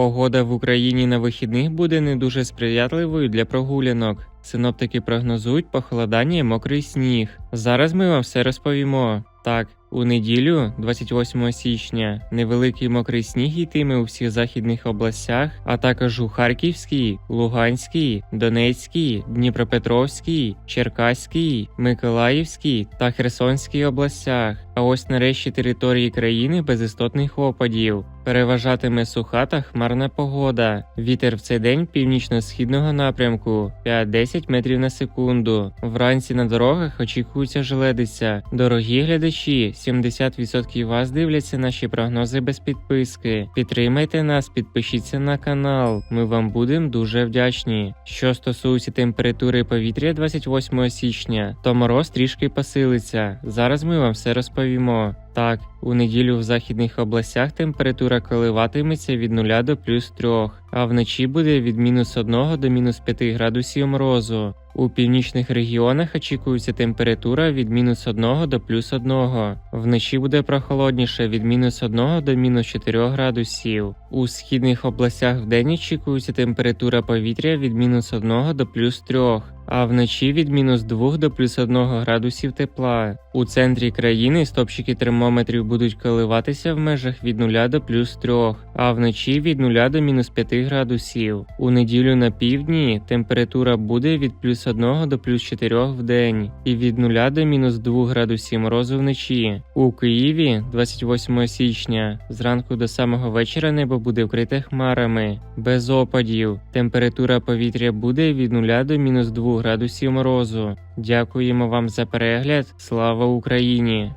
Погода в Україні на вихідних буде не дуже сприятливою для прогулянок. Синоптики прогнозують похолодання і мокрий сніг. Зараз ми вам все розповімо. Так, у неділю, 28 січня, невеликий мокрий сніг йтиме у всіх західних областях, а також у Харківській, Луганській, Донецькій, Дніпропетровській, Черкаській, Миколаївській та Херсонській областях. А ось нарешті території країни без істотних опадів. Переважатиме суха та хмарна погода. Вітер в цей день північно-східного напрямку 5-10 метрів на секунду. Вранці на дорогах очікується желедиця. Дорогі глядачі, 70% вас дивляться наші прогнози без підписки. Підтримайте нас, підпишіться на канал. Ми вам будемо дуже вдячні. Що стосується температури повітря 28 січня, то мороз трішки посилиться. Зараз ми вам все розповімо. Так, у неділю в західних областях температура коливатиметься від 0 до плюс 3, а вночі буде від мінус 1 до мінус 5 градусів морозу. У північних регіонах очікується температура від мінус 1 до плюс 1. Вночі буде прохолодніше від мінус 1 до мінус 4 градусів. У східних областях вдень очікується температура повітря від мінус 1 до плюс 3, а вночі від мінус 2 до плюс 1 градусів тепла. У центрі країни стопчики термометрів будуть коливатися в межах від 0 до плюс 3, а вночі від 0 до мінус 5 градусів. У неділю на півдні температура буде від плюс 1 до плюс 4 в день і від 0 до мінус 2 градусів морозу вночі. У Києві 28 січня зранку до самого вечора небо буде вкрите хмарами, без опадів. Температура повітря буде від 0 до мінус 2 градусів морозу. Дякуємо вам за перегляд. Слава Україні!